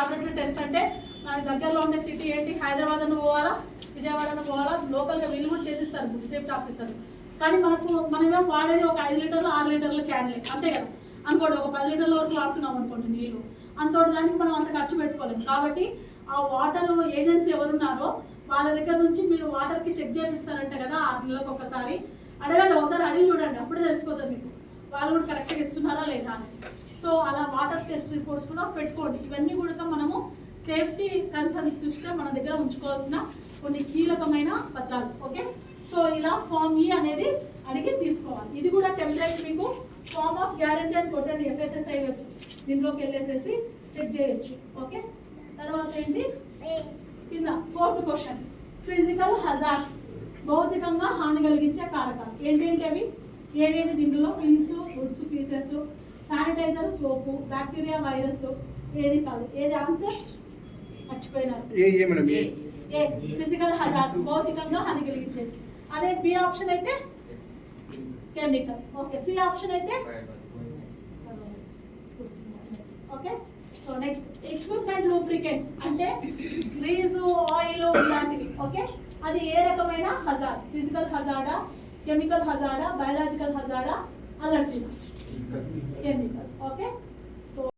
Laboratory test అంటే మన దగ్గరలో ఉండే సిటీ ఏంటి? హైదరాబాద్ అని పోవాలా? విజయవాడ అని పోవాలా? లోకల్గా వీళ్ళు కూడా చేసిస్తారు సేఫ్టీ ఆఫీసర్ కానీ మనకు మనమేం వాడేది ఒక ఐదు లీటర్లు ఆరు లీటర్లు క్యాన్లే అంతే కదా? అనుకోండి ఒక పది లీటర్ల వరకు వాడుతున్నాం అనుకోండి నీళ్ళు. అంతటి దానికి మనం అంత ఖర్చు పెట్టుకోలేము. కాబట్టి ఆ వాటర్ ఏజెన్సీ ఎవరున్నారో వాళ్ళ దగ్గర నుంచి మీరు వాటర్కి చెక్ చేపిస్తారంట కదా ఆరు నెలలకు ఒకసారి. అడగండి ఒకసారి అడిగి చూడండి. అప్పుడే తెలిసిపోతుంది మీకు. వాళ్ళు కూడా కరెక్ట్గా ఇస్తున్నారా లేదా అని. సో అలా వాటర్ టెస్ట్ రిపోర్ట్స్ కూడా పెట్టుకోండి. ఇవన్నీ కూడా మనము సేఫ్టీ కన్సర్న్స్ దృష్ట్యా మన దగ్గర ఉంచుకోవాల్సిన కొన్ని కీలకమైన పత్రాలు. ఓకే? సో ఇలా ఫామ్ ఈ అనేది అడిగి తీసుకోవాలి. ఇది కూడా టెంప్లెట్ మీకు ఫామ్ ఆఫ్ గ్యారంటీ అని కొట్టండి. ఎఫ్ఎస్ఎస్ఐ వెబ్ దీంట్లోకి వెళ్ళేసేసి చెక్ చేయొచ్చు. ఓకే? తర్వాత ఏంటి? కింద ఫోర్త్ క్వశ్చన్ ఫిజికల్ హజార్స్ భౌతికంగా హాని కలిగించే కారకాలు. ఏంటేంటి అవి? ఏవేవి దీంట్లో pins foods pieces sanitiser soap bacteria virus ఏది కాదు. ఏది ఆన్సర్? మర్చిపోయినారు. ఏ ఫిజికల్ హజార్డ్స్ భౌతికంగా హాని కలిగించేది అదే బి ఆప్షన్ అయితే కెమికల్. ఓకే సి ఆప్షన్ అయితే okay so next equipment lubricant అంటే గ్రీజ్ ఆయిల్ ఇలాంటివి ఓకే? అది ఏ రకమైన హజార్డ్ ఫిజికల్ హజార్డా కెమికల్ హజార్డా బయాలజికల్ హజార్డా అలర్జీ కెమికల్ ఓకే